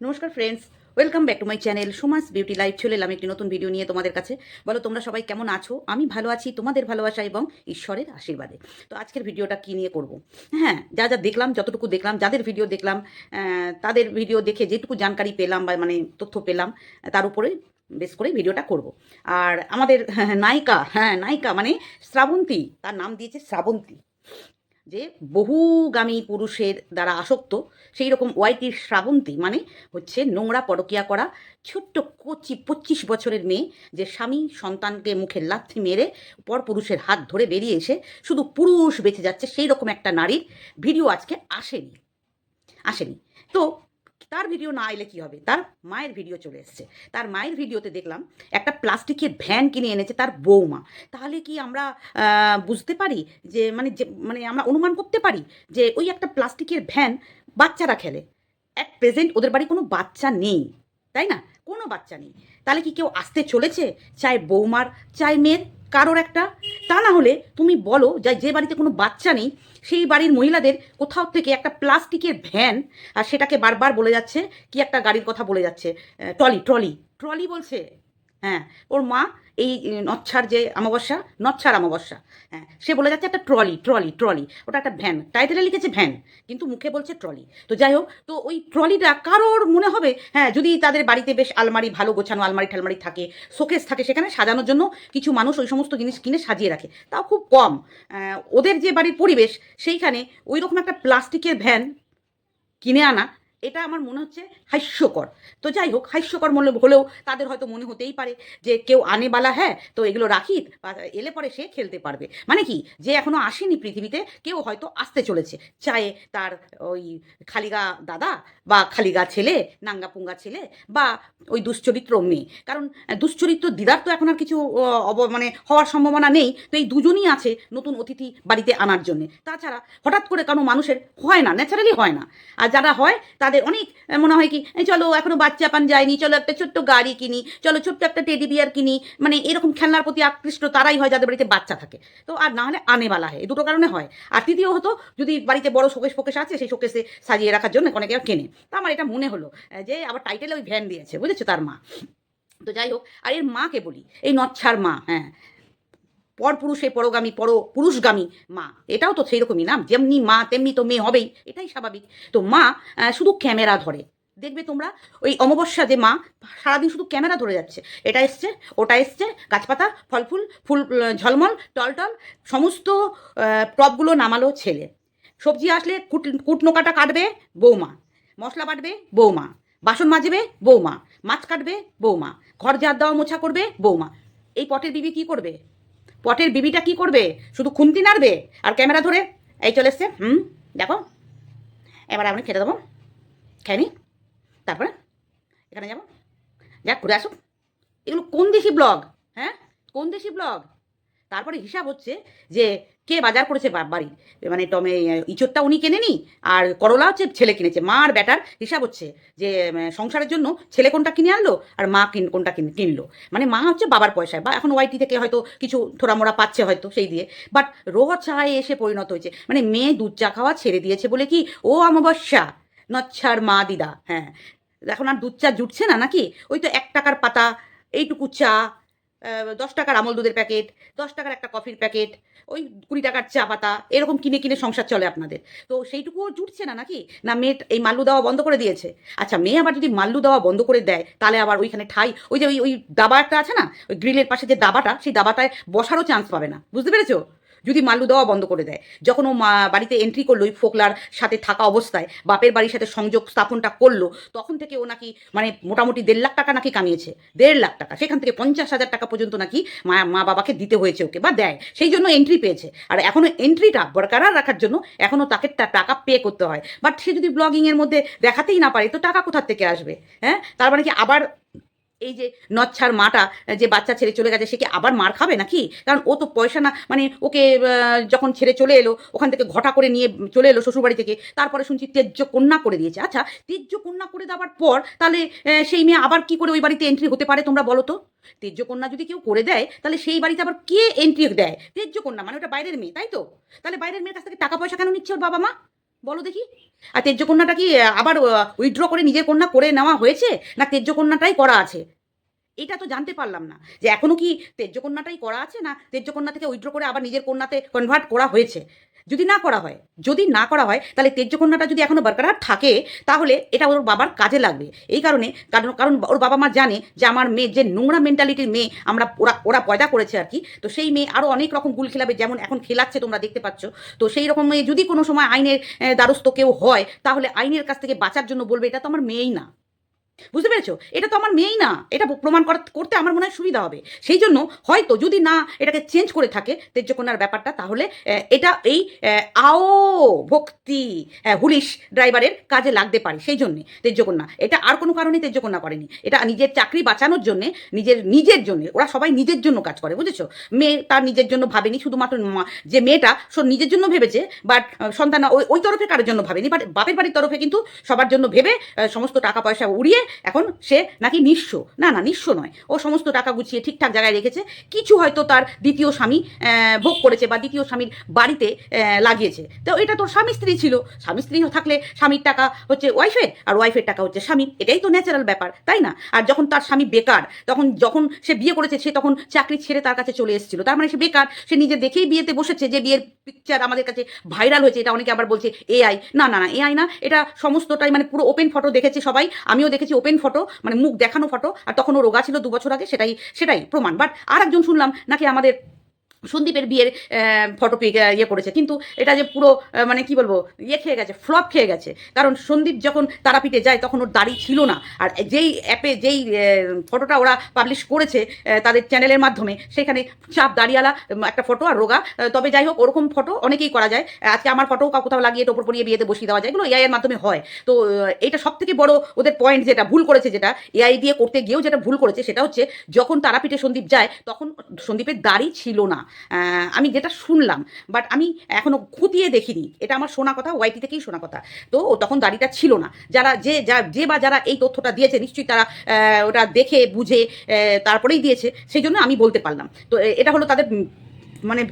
নমস্কার friends welcome back to my channel Suma's beauty life চলে এলাম একটি নতুন ভিডিও নিয়ে তোমাদের কাছে। বলো, তোমরা সবাই কেমন আছো? আমি ভালো আছি, তোমাদের ভালোবাসা এবং ঈশ্বরের আশীর্বাদে। তো আজকের ভিডিওটা কী নিয়ে করব? হ্যাঁ যা যা দেখলাম, যতটুকু দেখলাম, যাদের ভিডিও দেখলাম তাদের ভিডিও দেখে যেটুকু জানকারি পেলাম বা মানে তথ্য পেলাম, তার উপরে বেশ করে ভিডিওটা করব। আর আমাদের নায়িকা হ্যাঁ নায়িকা মানে শ্রাবন্তী, তার নাম দিয়েছে শ্রাবন্তী। যে বহুগামী পুরুষের দ্বারা আসক্ত সেই রকম ওয়াইটির শ্রাবন্তী মানে হচ্ছে নোংরা পরকিয়া করা ছোট্ট কচি পঁচিশ বছরের মেয়ে যে স্বামী সন্তানকে মুখে লাথি মেরে পর পুরুষের হাত ধরে বেরিয়ে এসে শুধু পুরুষ বেঁচে যাচ্ছে সেই রকম একটা নারীর ভিডিও আজকে আসেনি আসেনি। তো তার ভিডিও না এলে কি হবে? তার মায়ের ভিডিও চলে এসছে। তার মায়ের ভিডিওতে দেখলাম একটা প্লাস্টিকের ভ্যান কিনে এনেছে তার বৌমা। তাহলে কি আমরা বুঝতে পারি যে মানে যে মানে আমরা অনুমান করতে পারি যে ওই একটা প্লাস্টিকের ভ্যান বাচ্চারা খেলে? অ্যাট প্রেজেন্ট ওদের বাড়ি কোনো বাচ্চা নেই, তাই না? কোনো বাচ্চা নেই। তাহলে কি কেউ আসতে চলেছে? চাই বৌমার, চাই মেয়ের? কারোর একটা। তা না হলে তুমি বলো, যে যে বাড়িতে কোনো বাচ্চা নেই, সেই বাড়ির মহিলাদের কোথাও থেকে একটা প্লাস্টিকের ভ্যান, আর সেটাকে বারবার বলে যাচ্ছে, কি একটা গাড়ির কথা বলে যাচ্ছে। ট্রলি ট্রলি ট্রলি বলছে। হ্যাঁ ওর মা এই নচ্ছার যে অমাবস্যা, নচ্ছার অমাবস্যা হ্যাঁ সে বলে যাচ্ছে একটা ট্রলি ট্রলি ট্রলি, ওটা একটা ভ্যান, টাইটেলে লিখেছে ভ্যান, কিন্তু মুখে বলছে ট্রলি। তো যাই হোক, তো ওই ট্রলিটা কারোর মনে হবে? হ্যাঁ যদি তাদের বাড়িতে বেশ আলমারি ভালো গোছানো, আলমারি ঠালমারি থাকে, শোকেস থাকে, সেখানে সাজানোর জন্য কিছু মানুষ ওই সমস্ত জিনিস কিনে সাজিয়ে রাখে, তাও খুব কম। ওদের যে বাড়ির পরিবেশ, সেইখানে ওই রকম একটা প্লাস্টিকের ভ্যান কিনে আনা এটা আমার মনে হচ্ছে হাস্যকর। তো যাই হোক, হাস্যকর মনে হলেও তাদের হয়তো মনে হতেই পারে যে কেউ আনে বালা হ্যাঁ তো এগুলো রাখি এলে পরে সে খেলতে পারবে। মানে কি, যে এখনও আসেনি পৃথিবীতে, কেউ হয়তো আসতে চলেছে। চায়ে তার ওই খালিগা দাদা, বা খালিগা ছেলে নাঙ্গা পুঙ্গা ছেলে, বা ওই দুশ্চরিত্র মেয়ে। কারণ দুশ্চরিত্র দিদার তো এখন আর কিছু অব মানে হওয়ার সম্ভাবনা নেই। তো এই দুজনই আছে নতুন অতিথি বাড়িতে আনার জন্যে। তাছাড়া হঠাৎ করে কোনো মানুষের হয় না, ন্যাচারালি হয় না। আর যারা হয়, তাদের অনেক মনে হয় কি চলো এখনও বাচ্চা পান যায়নি, চলো একটা ছোট্ট গাড়ি কিনি, চলো ছোট্ট একটা টেডি বিয়ার কিনি মানে এরকম খেলনার প্রতি আকৃষ্ট তারাই হয় যাদের বাড়িতে বাচ্চা থাকে। তো আর না হলে আনেবালা হয় দুটো কারণে হয়। আর তৃতীয় হতো, যদি বাড়িতে বড় শোকেশ ফোকেশ আছে, সেই শোকেসে সাজিয়ে রাখার জন্য অনেকে কেনে। তা আমার এটা মনে হলো যে আবার টাইটেলে ওই ভ্যান দিয়েছে, বুঝেছ? তার মা। তো যাই হোক, আর এর মাকে বলি, এই নচ্ছার মা হ্যাঁ পর পুরুষে পরগামী পর পুরুষগামী মা। এটাও তো সেই রকমই না? যেমনি মা, তেমনি তো মেয়ে হবেই। এটাই স্বাভাবিক। তো মা শুধু ক্যামেরা ধরে। দেখবে তোমরা, ওই অমাবস্যা যে মা, সারাদিন শুধু ক্যামেরা ধরে যাচ্ছে। এটা এসছে, ওটা এসছে, গাছপাতা ফল ফুল ফুল ঝলমল, টলটল, সমস্ত টপগুলো নামালো ছেলে। সবজি আসলে কুট কুটনো কাটা কাটবে বৌমা। মশলা বাটবে বৌমা। বাসন মাজবে বৌমা। মাছ কাটবে বৌমা। ঘর ঝাড় দেওয়া মোছা করবে বৌমা। এই পটের বিবি কি করবে? পটের বিবিটা কি করবে? শুধু খুন্তি নাড়বে? আর ক্যামেরা ধরে? এই চলে এসছে। হুম, দেখো। এবার আমি খেতে দেবো। খেয়ে তারপরে এখানে যাব। যাক, ঘুরে আসুক। এগুলো কোন দেশি ব্লগ? হ্যাঁ? কোন দেশি ব্লগ? তারপরে হিসাব হচ্ছে যে কে বাজার করেছে বাড়ির মানে টমে ইঁচড়টা উনি কেনেনি, আর করলা হচ্ছে ছেলে কিনেছে। মা আর ব্যাটার হিসাব হচ্ছে যে সংসারের জন্য ছেলে কোনটা কিনে আনলো, আর মা কিন কোনটা কিন- কিনলো। মানে মা হচ্ছে বাবার পয়সায়, বা এখন ওয়াইটি থেকে হয়তো কিছু থোড়া মোড়া পাচ্ছে হয়তো সেই দিয়ে। বাট রোজ চায়ে এসে পরিণত হয়েছে। মানে মেয়ে দুধ চা খাওয়া ছেড়ে দিয়েছে বলে কি, ও অমাবস্যা, নচ্ছার মা দিদা হ্যাঁ। এখন আর দুধ চা জুটছে না নাকি? ওই তো এক টাকার পাতা, এইটুকু চা দশ টাকার আমল দুধের প্যাকেট, দশ টাকার একটা কফির প্যাকেট, ওই কুড়ি টাকার চা পাতা, এরকম কিনে কিনে সংসার চলে আপনাদের। তো সেইটুকুও জুটছে না নাকি? না মেয়ে এই মাল্লু দেওয়া বন্ধ করে দিয়েছে? আচ্ছা মেয়ে আবার যদি মাল্লু দেওয়া বন্ধ করে দেয়, তাহলে আবার ওইখানে ঠাই, ওই যে ওই ওই দাবা একটা আছে না? ওই গ্রিলের পাশে যে দাবাটা, সেই দাবাটায় বসারও চান্স পাবে না। বুঝতে পেরেছ? যদি মাল্লু দেওয়া বন্ধ করে দেয়। যখন ও বাড়িতে এন্ট্রি করল ওই ফোকলার সাথে থাকা অবস্থায়, বাপের বাড়ির সাথে সংযোগ স্থাপনটা করল, তখন থেকে ও নাকি মানে মোটামুটি দেড় লাখ টাকা নাকি কামিয়েছে। দেড় লাখ টাকা। সেখান থেকে পঞ্চাশ হাজার টাকা পর্যন্ত নাকি মা মা বাবাকে দিতে হয়েছে ওকে বা দেয়। সেই জন্য এন্ট্রি পেয়েছে। আর এখনও এন্ট্রিটা বরকরার রাখার জন্য এখনও তাকে টাকা পে করতে হয়। বাট সে যদি ব্লগিংয়ের মধ্যে দেখাতেই না পারে, তো টাকা কোথার থেকে আসবে? হ্যাঁ? তার মানে কি আবার এই যে নচ্ছার মাটা যে বাচ্চা ছেড়ে চলে গেছে, সে কি আবার মার খাবে নাকি? কারণ ও তো পয়সা না মানে ওকে যখন ছেড়ে চলে এলো, ওখান থেকে ঘটা করে নিয়ে চলে এলো শ্বশুরবাড়ি থেকে, তারপরে শুনছি তেজ্য কন্যা করে দিয়েছে। আচ্ছা তেজ্য কন্যা করে দেওয়ার পর তাহলে সেই মেয়ে আবার কি করে ওই বাড়িতে এন্ট্রি হতে পারে তোমরা বলো তো? তেজ্য কন্যা যদি কেউ করে দেয়, তাহলে সেই বাড়িতে আবার কে এন্ট্রি দেয়? তেজ্য কন্যা মানে ওটা বাইরের মেয়ে, তাই তো? তাহলে বাইরের মেয়ের কাছ থেকে টাকা পয়সা কেন নিচ্ছে ওর বাবা মা? বলো দেখি। আর তেজ্য কন্যাটা কি আবার উইথড্র করে নিজের কন্যা করে নেওয়া হয়েছে? না তেজ্য কন্যাটাই করা আছে? এটা তো জানতে পারলাম না। যে এখনও কি তেজ্য কন্যাটাই করা আছে না? তেজ্য কন্যা থেকে উইথড্র করে আবার নিজের কন্যাতে কনভার্ট করা হয়েছে? যদি না করা হয়, যদি না করা হয়, তাহলে তেজ্য কন্যাটা যদি এখনও বরকরার থাকে, তাহলে এটা ওর বাবার কাজে লাগবে। এই কারণে কারণ কারণ ওর বাবা মা জানে যে আমার মেয়ে, যে নোংরা মেন্টালিটির মেয়ে আমরা ওরা ওরা পয়দা করেছে আর কি, তো সেই মেয়ে আরও অনেক রকম গুল খেলাবে, যেমন এখন খেলাচ্ছে তোমরা দেখতে পাচ্ছ। তো সেই রকম মেয়ে যদি কোনো সময় আইনের দ্বারস্থ কেউ হয়, তাহলে আইনের কাছ থেকে বাঁচার জন্য বলবে, এটা তো আমার মেয়েই না। বুঝতে পেরেছ? এটা তো আমার মেয়েই না। এটা প্রমাণ করা- করতে আমার মনে হয় সুবিধা হবে। সেই জন্য হয়তো যদি না এটাকে চেঞ্জ করে থাকে তেজ্যকন্যার ব্যাপারটা, তাহলে এটা এই আও ভক্তি হুলিশ ড্রাইভারের কাজে লাগতে পারে। সেই জন্যে তেজ্যকন্যা। এটা আর কোনো কারণে তেজ্যকন্যা করেনি। এটা নিজের চাকরি বাঁচানোর জন্যে, নিজের নিজের জন্যে, ওরা সবাই নিজের জন্য কাজ করে, বুঝেছ? মেয়ে তার নিজের জন্য ভাবেনি, শুধুমাত্র যে মেয়েটা নিজের জন্য ভেবেছে বাট সন্তান ওই ওই তরফে কারোর জন্য ভাবেনি বাট বাপের বাড়ির তরফে কিন্তু সবার জন্য ভেবে সমস্ত টাকা পয়সা উড়িয়ে এখন সে নাকি নিঃস্ব। না না, নিঃস্ব নয়। ও সমস্ত টাকা গুছিয়ে ঠিকঠাক জায়গায় রেখেছে। কিছু হয়তো তার দ্বিতীয় স্বামী ভোগ করেছে বা দ্বিতীয় স্বামীর বাড়িতে লাগিয়েছে। তো এটা তোর স্বামী স্ত্রী ছিল। স্বামী স্ত্রী থাকলে স্বামীর টাকা হচ্ছে ওয়াইফের, আর ওয়াইফের টাকা হচ্ছে স্বামীর। এটাই তো ন্যাচারাল ব্যাপার, তাই না? আর যখন তার স্বামী বেকার, তখন যখন সে বিয়ে করেছে, সে তখন চাকরি ছেড়ে তার কাছে চলে এসেছিল। তার মানে সে বেকার, সে নিজে দেখেই বিয়েতে বসেছে যে বিয়ের পিকচার আমাদের কাছে ভাইরাল হয়েছে। এটা অনেকে আবার বলছে এআই না না না এআই না, এটা সমস্তটাই মানে পুরো ওপেন ফটো দেখেছে সবাই। আমিও দেখেছি ওপেন ফটো মানে মুখ দেখানো ফটো আর তখন ও রোগা ছিল দু বছর আগে, সেটাই সেটাই প্রমাণ। বাট আর একজন শুনলাম, নাকি আমাদের সন্দীপের বিয়ের ফটো ইয়ে করেছে। কিন্তু এটা যে পুরো মানে কি বলব ইয়ে খেয়ে গেছে ফ্লপ খেয়ে গেছে। কারণ সন্দীপ যখন তারাপীঠে যায়, তখন ওর দাড়ি ছিল না। আর যেই অ্যাপে যেই ফটোটা ওরা পাবলিশ করেছে তাদের চ্যানেলের মাধ্যমে, সেখানে চাপ দাড়িয়ালা একটা ফটো আর রোগা তবে যাই হোক, ওরকম ফটো অনেকেই করা যায়। আজকে আমার ফটো কোথাও লাগিয়ে টোপর পরিয়ে বিয়েতে বসিয়ে দেওয়া যায়। এগুলো এআই এর মাধ্যমে হয়। তো এটা সব থেকে বড় ওদের পয়েন্ট যেটা, ভুল করেছে যেটা এআই দিয়ে করতে গিয়েও যেটা ভুল করেছে, সেটা হচ্ছে যখন তারাপীঠে সন্দীপ যায়, তখন সন্দীপের দাড়ি ছিল না। আমি যেটা শুনলাম বাট আমি এখনও খুঁটিয়ে দেখিনি। এটা আমার শোনা কথা ওয়াইটি থেকেই শোনা কথা। তো তখন দাড়িটা ছিল না। যারা যে, যা, যে বা যারা এই তথ্যটা দিয়েছে, নিশ্চয়ই তারা ওটা দেখে, বুঝে তারপরেই দিয়েছে। সেই জন্য আমি বলতে পারলাম। তো এটা হলো তাদের মানে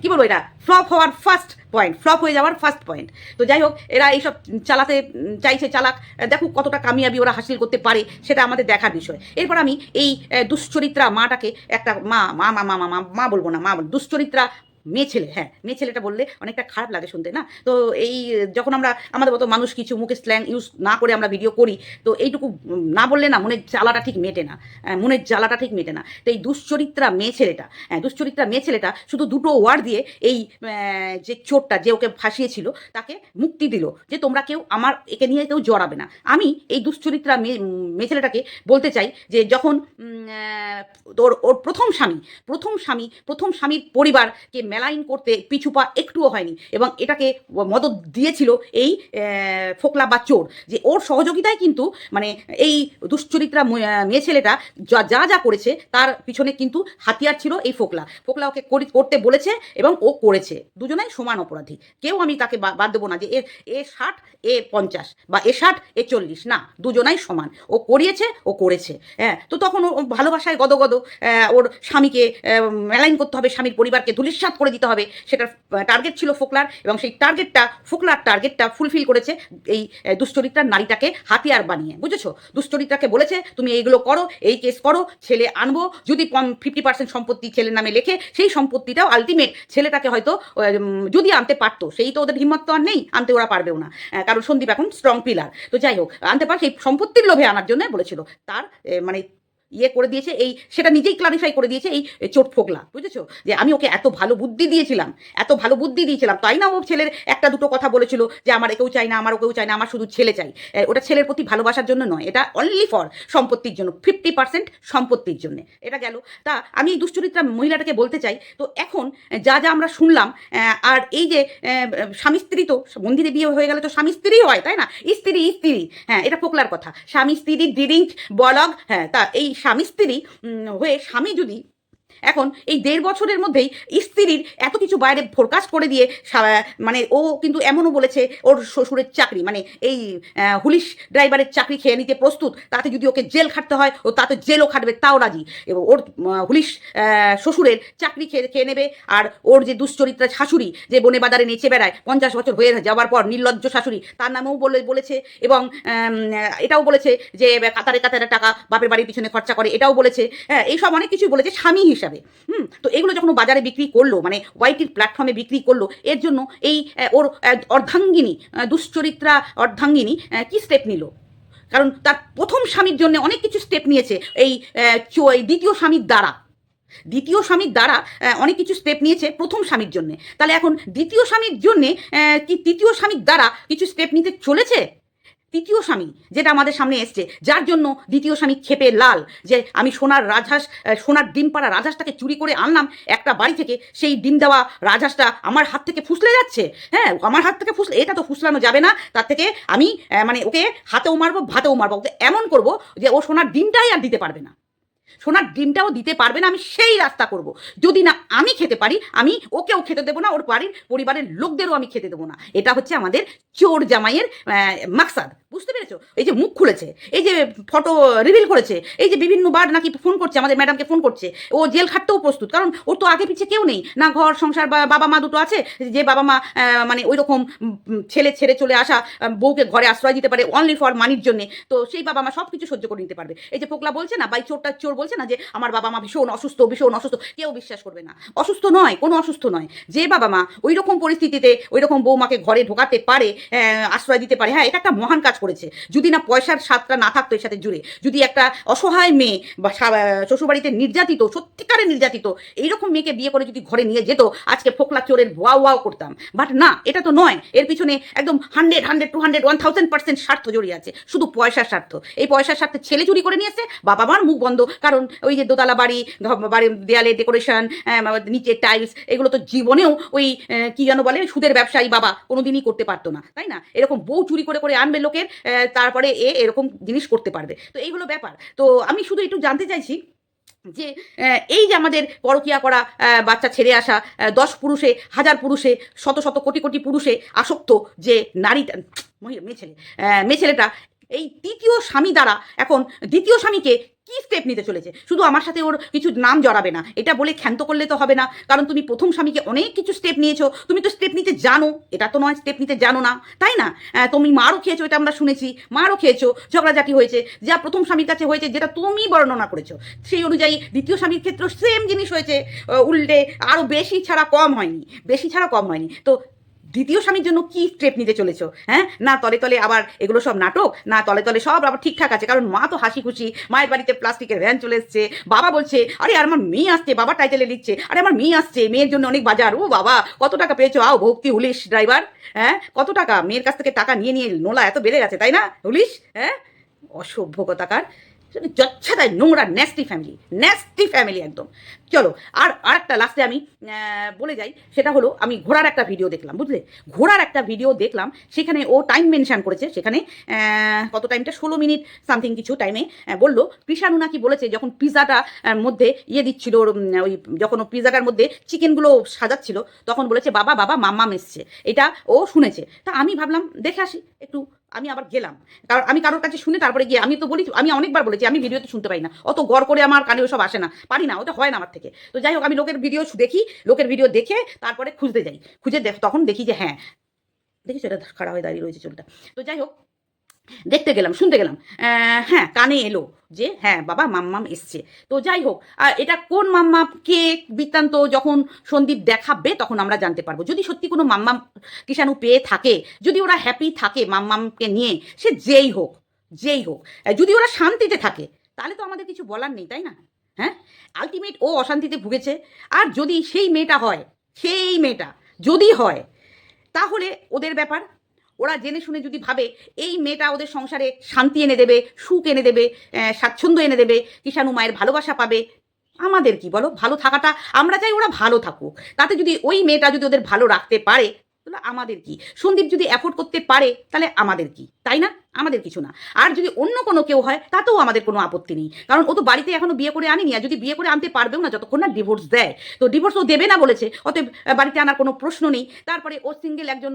কি বলব এটা? ফ্লপ হওয়ার ফার্স্ট পয়েন্ট ফ্লপ হয়ে যাওয়ার ফার্স্ট পয়েন্ট তো যাই হোক, এরা এইসব চালাতে চাইছে চালাক দেখো কতটা কামিয়াবি ওরা হাসিল করতে পারে, সেটা আমাদের দেখার বিষয়। এরপর আমি এই দুশ্চরিত্রা মাটাকে একটা মা মা মা মা মা মা বলব না, মা দুশ্চরিত্রা মেয়ে ছেলে হ্যাঁ মেয়ে ছেলেটা বললে অনেকটা খারাপ লাগে শুনতে, না? তো এই, যখন আমরা, আমাদের মতো মানুষ কিছু মুখে স্ল্যাং ইউজ না করে আমরা ভিডিও করি, তো এইটুকু না বললে না মনের জ্বালাটা ঠিক মেটে না। মনের জ্বালাটা ঠিক মেটে না। তো এই দুশ্চরিত্রা মেয়ে ছেলেটা হ্যাঁ দুশ্চরিত্রা মেয়ে ছেলেটা শুধু দুটো ওয়ার্ড দিয়ে এই যে চোরটা যে ওকে ফাঁসিয়েছিল, তাকে মুক্তি দিল যে তোমরা কেউ আমার, একে নিয়ে কেউ জড়াবে না। আমি এই দুশ্চরিত্রা মেয়ে মেয়ে ছেলেটাকে বলতে চাই যে যখন তোর, ওর প্রথম স্বামী প্রথম স্বামী, প্রথম স্বামীর পরিবারকে মেলাইন করতে পিছুপা একটুও হয়নি। এবং এটাকে মদত দিয়েছিল এই ফোকলা বা চোর, যে ওর সহযোগিতায় কিন্তু মানে এই দুশ্চরিত্রা মেয়ে ছেলেটা যা যা যা করেছে তার পিছনে কিন্তু হাতিয়ার ছিল এই ফোকলা। ফোকলা ওকে করি- করতে বলেছে এবং ও করেছে। দুজনাই সমান অপরাধী। কেউ আমি তাকে বাদ দেবো না যে এ এ ষাট, এ পঞ্চাশ বা এ ষাট, এ চল্লিশ। না, দুজনাই সমান। ও করিয়েছে, ও করেছে। হ্যাঁ তো তখন ও ভালোবাসায় গদগদ ওর স্বামীকে মেলাইন করতে হবে, স্বামীর পরিবারকে ধুলিস্বাত করে দিতে হবে। সেটার টার্গেট ছিল ফোকলার এবং সেই টার্গেটটা ফোকলার টার্গেটটা ফুলফিল করেছে এই দুশ্চরিত্রার নারীটাকে হাতিয়ার বানিয়ে। বুঝেছ? দুশ্চরিত্রাকে বলেছে, তুমি এইগুলো করো, এই কেস করো, ছেলে আনব। যদি কম ফিফটি পার্সেন্ট সম্পত্তি ছেলের নামে লেখে, সেই সম্পত্তিটাও আলটিমেট ছেলেটাকে হয়তো যদি আনতে পারতো, সেই তো ওদের হিম্মত তো আর নেই, আনতে ওরা পারবেও না। কারণ সন্দীপ এখন স্ট্রং পিলার তো যাই হোক, আনতে পার, সেই সম্পত্তির লোভে আনার জন্য বলেছিল। তার মানে ইয়ে করে দিয়েছে, এই সেটা নিজেই ক্লারিফাই করে দিয়েছে এই চোট ফোকলা, বুঝেছ? যে আমি ওকে এত ভালো বুদ্ধি দিয়েছিলাম, এত ভালো বুদ্ধি দিয়েছিলাম, তাই না ও ছেলের একটা দুটো কথা বলেছিল যে আমার একেও চাই না, আমার ওকেও চাই না, আমার শুধু ছেলে চাই। ওটা ছেলের প্রতি ভালোবাসার জন্য নয়, এটা অনলি ফর সম্পত্তির জন্য ফিফটি পার্সেন্ট সম্পত্তির জন্য। এটা গেল। তা আমি এই দুশ্চরিত্রা মহিলাটাকে বলতে চাই, তো এখন যা যা আমরা শুনলাম আর এই যে স্বামী স্ত্রী তো, মন্দিরে বিয়ে হয়ে গেলে তো স্বামী স্ত্রী হয়, তাই না? স্ত্রী স্ত্রী হ্যাঁ এটা ফোকলার কথা। স্বামী, স্ত্রী ডিরিঙ্ক বলগ হ্যাঁ তা এই স্বামী স্ত্রী হয়ে স্বামী যদি এখন এই দেড় বছরের মধ্যেই স্ত্রীর এত কিছু বাইরে ফোরকাস্ট করে দিয়ে মানে ও কিন্তু এমনও বলেছে, ওর শ্বশুরের চাকরি মানে এই হুলিশ ড্রাইভারের চাকরি খেয়ে নিতে প্রস্তুত, তাতে যদি ওকে জেল খাটতে হয়, ও তাতে জেলও খাটবে, তাও রাজি। এবং ওর হুলিশ শ্বশুরের চাকরি খেয়ে খেয়ে নেবে, আর ওর যে দুশ্চরিত্রা শাশুড়ি, যে বনে বাজারে নেচে বেড়ায়, পঞ্চাশ বছর হয়ে যাওয়ার পর নির্লজ্জ শাশুড়ি, তার নামেও বলে, বলেছে, এবং এটাও বলেছে যে কাতারে কাতারে টাকা বাপের বাড়ির পিছনে খরচা করে, এটাও বলেছে হ্যাঁ এইসব অনেক কিছুই বলেছে, স্বামী হিসাবে। হুম, তো এগুলো যখন বাজারে বিক্রি করল মানে ওয়াইটির প্ল্যাটফর্মে বিক্রি করল, এর জন্য এই ওর অর্ধাঙ্গিনী দুশ্চরিত্রা অর্ধাঙ্গিনী কি স্টেপ নিল? কারণ তার প্রথম স্বামীর জন্য অনেক কিছু স্টেপ নিয়েছে। এই দ্বিতীয় স্বামীর দ্বারা। দ্বিতীয় স্বামীর দ্বারা অনেক কিছু স্টেপ নিয়েছে প্রথম স্বামীর জন্য। তাহলে এখন দ্বিতীয় স্বামীর জন্যে কি তৃতীয় স্বামীর দ্বারা কিছু স্টেপ নিতে চলেছে? তৃতীয় স্বামী যেটা আমাদের সামনে এসছে, যার জন্য দ্বিতীয় স্বামী খেপে লাল। যে আমি সোনার রাজহাঁস সোনার ডিম পাড়া রাজহাঁসটাকে চুরি করে আনলাম একটা বাড়ি থেকে, সেই ডিম দেওয়া রাজহাঁসটা আমার হাত থেকে ফুসলে যাচ্ছে। হ্যাঁ আমার হাত থেকে ফুসলে, এটা তো ফুসলানো যাবে না। তার থেকে আমি মানে ওকে হাতেও মারবো, ভাতেও মারবো। ওকে এমন করব যে ও সোনার ডিমটাই আর দিতে পারবে না। সোনার ডিমটাও দিতে পারবে না, আমি সেই রাস্তা করব। যদি না আমি খেতে পারি, আমি ওকেও খেতে দেবো না, ওর বাড়ির পরিবারের লোকদেরও আমি খেতে দেবো না। এটা হচ্ছে আমাদের চোর জামাইয়ের মাকসাদ। বুঝতে পেরেছ? এই যে মুখ খুলেছে, এই যে ফটো রিভিল করেছে, এই যে বিভিন্ন বার নাকি ফোন করছে, আমাদের ম্যাডামকে ফোন করছে, ও জেল খাটতেও প্রস্তুত, কারণ ওর তো আগে পিছিয়ে কেউ নেই, না ঘর, সংসার, বা বাবা মা দুটো আছে, যে বাবা মা মানে ওই রকম ছেলে ছেড়ে চলে আসা বউকে ঘরে আশ্রয় দিতে পারে অনলি ফর মানির জন্য, তো সেই বাবা মা সব কিছু সহ্য করে নিতে পারবে। এই যে পোকলা বলছে না বাই চোরটা চোর বলছে না যে, আমার বাবা মা ভীষণ অসুস্থ ভীষণ অসুস্থ, কেউ বিশ্বাস করবে না। অসুস্থ নয়, কোনো অসুস্থ নয়, যে বাবা মা ওই রকম পরিস্থিতিতে ওই রকম বৌমাকে ঘরে ঢোকাতে পারে আশ্রয় দিতে পারে হ্যাঁ এটা একটা মহান কাজ করেছে। যদি না পয়সার স্বাদটা না থাকতো এর সাথে জুড়ে, যদি একটা অসহায় মেয়ে বা শ্বশুরবাড়িতে নির্যাতিত, সত্যিকারে নির্যাতিত, এইরকম মেয়েকে বিয়ে করে যদি ঘরে নিয়ে যেত, আজকে ফোকলা চোরের ওয়াও ওয়াও করতাম। বাট না, এটা তো নয়। এর পিছনে একদম hundred hundred two hundred one thousand percent স্বার্থ জড়িয়ে আছে। শুধু পয়সার স্বার্থ। এই পয়সার স্বার্থে ছেলে চুরি করে নিয়ে এসে বাবা মার মুখ বন্ধ। কারণ ওই যে দোতলা বাড়ি বাড়ির দেয়ালে ডেকোরেশন নিচে টাইলস এগুলো তো জীবনেও ওই কি যেন বলে, সুদের ব্যবসায়ী বাবা কোনোদিনই করতে পারতো না। তাই না? এরকম বউ চুরি করে করে আনবে লোকের তারপরে এ এরকম জিনিস করতে পারবে। তো এই হলো ব্যাপার। তো আমি শুধু একটু জানতে চাইছি যে এই যে আমাদের পরকিয়া করা বাচ্চা ছেড়ে আসা দশ পুরুষে, হাজার পুরুষে, শত শত কোটি কোটি পুরুষে আসক্ত যে নারী মেয়ে ছেলে মেয়ে ছেলেটা এই তৃতীয় স্বামী দ্বারা এখন দ্বিতীয় স্বামীকে কি স্টেপ নিতে চলেছে? শুধু আমার সাথে ওর কিছু নাম জড়াবে না। এটা বলে ক্ষান্ত করলে তো হবে না। কারণ তুমি প্রথম স্বামীকে অনেক কিছু স্টেপ নিয়েছো। তুমি তো স্টেপ নিতে জানো। এটা তো নয় স্টেপ নিতে জানো না। তাই না? তুমি মারও খেয়েছো, এটা আমরা শুনেছি। মারও খেয়েছো, ঝগড়াঝাটি হয়েছে। যা প্রথম স্বামীর কাছে হয়েছে, যেটা তুমি বর্ণনা করেছ, সেই অনুযায়ী দ্বিতীয় স্বামীর ক্ষেত্রেও সেম জিনিস হয়েছে। উল্টে আরও বেশি ছাড়া কম হয়নি। বেশি ছাড়া কম হয়নি। তো দ্বিতীয় স্বামীর জন্য কি স্টেপ নিতে চলেছো? হ্যাঁ? না তলে তলে আবার এগুলো সব নাটক? না তলে তলে সব আবার ঠিকঠাক আছে? কারণ মা তো হাসি খুশি মায়ের বাড়িতে প্লাস্টিকের ভ্যান চলে এসছে। বাবা বলছে, আরে, আর আমার মেয়ে আসছে। বাবা টাইটেলে লিখছে। আরে, আমার মেয়ে আসছে। মেয়ের জন্য অনেক বাজার। ও বাবা, কত টাকা পেয়েছ? আও ভক্তি হুলিশ ড্রাইভার হ্যাঁ? কত টাকা? মেয়ের কাছ থেকে টাকা নিয়ে নিয়ে নোলা এত বেড়ে গেছে, তাই না? হুলিশ হ্যাঁ? অসভ্য কথাকার। যচ্ছাদায় নোংরা ন্যাস্টি ফ্যামিলি ন্যাস্টি ফ্যামিলি একদম। চলো আর আর একটা লাস্টে আমি বলে যাই সেটা হলো আমি ঘোড়ার একটা ভিডিও দেখলাম বুঝলে? ঘোড়ার একটা ভিডিও দেখলাম সেখানে ও টাইম মেনশান করেছে সেখানে কত টাইমটা ষোলো মিনিট সামথিং কিছু টাইমে বলল কৃষাণু নাকি বলেছে যখন পিৎজাটা আহ, মধ্যে ইয়ে দিচ্ছিল ওই যখন ও পিৎজাটার মধ্যে চিকেনগুলো সাজাচ্ছিল তখন বলেছে বাবা বাবা মাম্মাম এসছে। এটা ও শুনেছে। তা আমি ভাবলাম দেখে আসি একটু আমি আবার গেলাম। কারণ আমি কারোর কাছে শুনে তারপরে গিয়ে আমি তো বলি আমি অনেকবার বলেছি আমি ভিডিওতে শুনতে পাই না। অত গড় করে আমার কানে ওসব আসে না পারি না ওটা হয় না আমার থেকে। তো যাই হোক, আমি লোকের ভিডিও দেখি, লোকের ভিডিও দেখে তারপরে খুঁজতে যাই। খুঁজে দেখ তখন দেখি যে হ্যাঁ দেখি সেটা খাড়া হয়ে দাঁড়িয়ে রয়েছে চুলটা। তো যাই হোক, দেখতে গেলাম, শুনতে গেলাম হ্যাঁ কানে এলো যে হ্যাঁ বাবা মাম্মাম এসছে। তো যাই হোক, আর এটা কোন মাম্মা কে বৃত্তান্ত, যখন সন্দীপ দেখাবে তখন আমরা জানতে পারব। যদি সত্যি কোনো মাম্মাম কিষাণু পেয়ে থাকে, যদি ওরা হ্যাপি থাকে মাম্মামকে নিয়ে, সে যেই হোক যেই হোক, যদি ওরা শান্তিতে থাকে, তাহলে তো আমাদের কিছু বলার নেই, তাই না? হ্যাঁ? আলটিমেট ও অশান্তিতে ভুগেছে। আর যদি সেই মেয়েটা হয়, সেই মেয়েটা যদি হয়, তাহলে ওদের ব্যাপার, ওরা জেনে শুনে যদি ভাবে, এই মেয়েটা ওদের সংসারে শান্তি এনে দেবে, সুখ এনে দেবে স্বাচ্ছন্দ্য এনে দেবে, কিষাণু মায়ের ভালোবাসা পাবে, আমাদের কি বলো? ভালো থাকাটা, আমরা চাই ওরা ভালো থাকুক। তাতে যদি ওই মেয়েটা যদি ওদের ভালো রাখতে পারে তাহলে আমাদের কি? সন্দীপ যদি অ্যাফোর্ড করতে পারে, তাহলে আমাদের কি? তাই না? আমাদের কিছু না। আর যদি অন্য কোনো কেউ হয়, তাতেও আমাদের কোনো আপত্তি নেই। কারণ ও তো বাড়িতে এখনও বিয়ে করে আনেনি, আর যদি বিয়ে করে আনতে পারবেও না, যতক্ষণ না ডিভোর্স দেয়। তো ডিভোর্স ও দেবে না বলেছে, অতএব বাড়িতে আনার কোনো প্রশ্ন নেই। তারপরে ও সিঙ্গেল একজন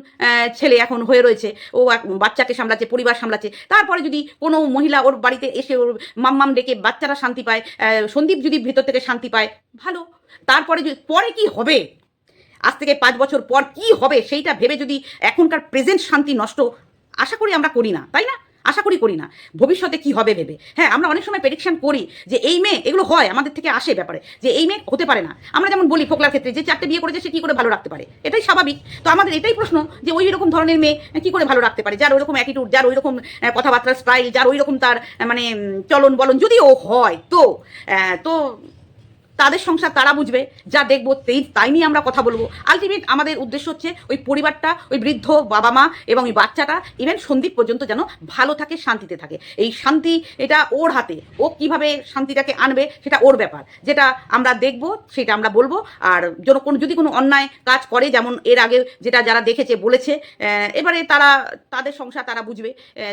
ছেলে এখন হয়ে রয়েছে। ও বাচ্চাকে সামলাচ্ছে, পরিবার সামলাচ্ছে। তারপরে যদি কোনো মহিলা ওর বাড়িতে এসে ওর মাম্মাম ডেকে বাচ্চারা শান্তি পায় সন্দীপ যদি ভিতর থেকে শান্তি পায়, ভালো। তারপরে যদি, পরে কি হবে? আজ থেকে পাঁচ বছর পর কি হবে সেইটা ভেবে যদি এখনকার প্রেজেন্ট শান্তি নষ্ট আশা করি আমরা করি না, তাই না? আশা করি করি না। ভবিষ্যতে কি হবে ভেবে? হ্যাঁ আমরা অনেক সময় প্রেডিকশন করি যে এই মেয়ে, এগুলো হয়, আমাদের থেকে আসে ব্যাপারে, যে এই মেয়ে হতে পারে না। আমরা যেমন বলি ফোকলার ক্ষেত্রে, যে চারটে বিয়ে করেছে, সে কি করে ভালো রাখতে পারে? এটাই স্বাভাবিক। তো আমাদের এটাই প্রশ্ন, যে ওই রকম ধরনের মেয়ে কি করে ভালো রাখতে পারে? যার ওই রকম অ্যাটিটিউড যার ওই রকম কথাবার্তার স্টাইল যার ওই রকম তার মানে চলন বলন, যদি ও হয়, তো তো তাদের সংসার তারা বুঝবে? যা দেখব তেই, তাই নিয়ে আমরা কথা বলব। আলটিমেট আমাদের উদ্দেশ্য হচ্ছে ওই পরিবারটা, ওই বৃদ্ধ বাবা মা এবং ওই বাচ্চাটা ইভেন সন্দীপ পর্যন্ত যেন ভালো থাকে, শান্তিতে থাকে। এই শান্তি এটা ওর হাতে। ও কীভাবে শান্তিটাকে আনবে, সেটা ওর ব্যাপার। যেটা আমরা দেখব, সেটা আমরা বলব। আর যেন কোনো, যদি কোনো অন্যায় কাজ করে, যেমন এর আগে যেটা যারা দেখেছে, বলেছে এবারে তারা, তাদের সংসার তারা বুঝবে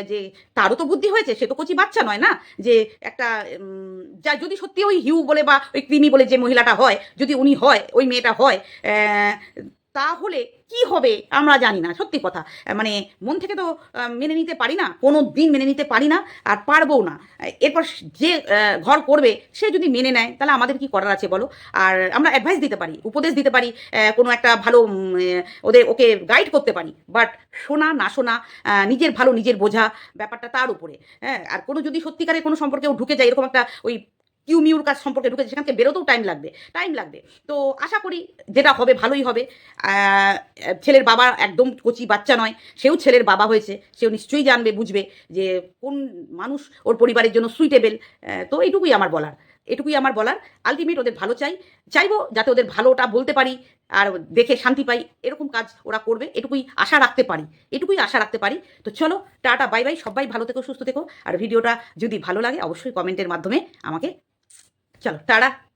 যে তারও তো বুদ্ধি হয়েছে, সে তো কচি বাচ্চা নয় না? যে একটা যা যদি সত্যি ওই হিউ বলে বা ওই কৃমি বলে যে মহিলাটা হয়, যদি উনি হয়, ওই মেয়েটা হয় তাহলে কি হবে আমরা জানি না, সত্যি কথা। মানে মন থেকে তো মেনে নিতে পারি না, কোনো দিন মেনে নিতে পারি না, আর পারবও না। এরপর যে ঘর করবে, সে যদি মেনে নেয়, তাহলে আমাদের কি করার আছে বলো? আর আমরা অ্যাডভাইস দিতে পারি, উপদেশ দিতে পারি কোনো একটা ভালো ওদের, ওকে গাইড করতে পারি। বাট শোনা, না শোনা নিজের ভালো, নিজের বোঝা ব্যাপারটা তার উপরে। হ্যাঁ আর কোনো যদি সত্যিকারের কোনো সম্পর্কে ও ঢুকে যায়, এরকম একটা ওই কিউমিউর কাজ সম্পর্কে ঢুকে সেখানকে বেরোতেও টাইম লাগবে টাইম লাগবে। তো আশা করি যেটা হবে ভালোই হবে। ছেলের বাবা একদম কচি বাচ্চা নয়, সেও ছেলের বাবা হয়েছে, সেও নিশ্চয়ই জানবে, বুঝবে যে কোন মানুষ ওর পরিবারের জন্য সুইটেবল তো এইটুকুই আমার বলার, এটুকুই আমার বলার। আলটিমেট ওদের ভালো চাই, চাইব যাতে ওদের ভালোটা বলতে পারি আর দেখে শান্তি পাই, এরকম কাজ ওরা করবে, এটুকুই আশা রাখতে পারি, এটুকুই আশা রাখতে পারি। তো চলো, টাটা বাই বাই সবাই ভালো থেকো, সুস্থ থেকো। আর ভিডিওটা যদি ভালো লাগে, অবশ্যই কমেন্টের মাধ্যমে আমাকে চলো টাটা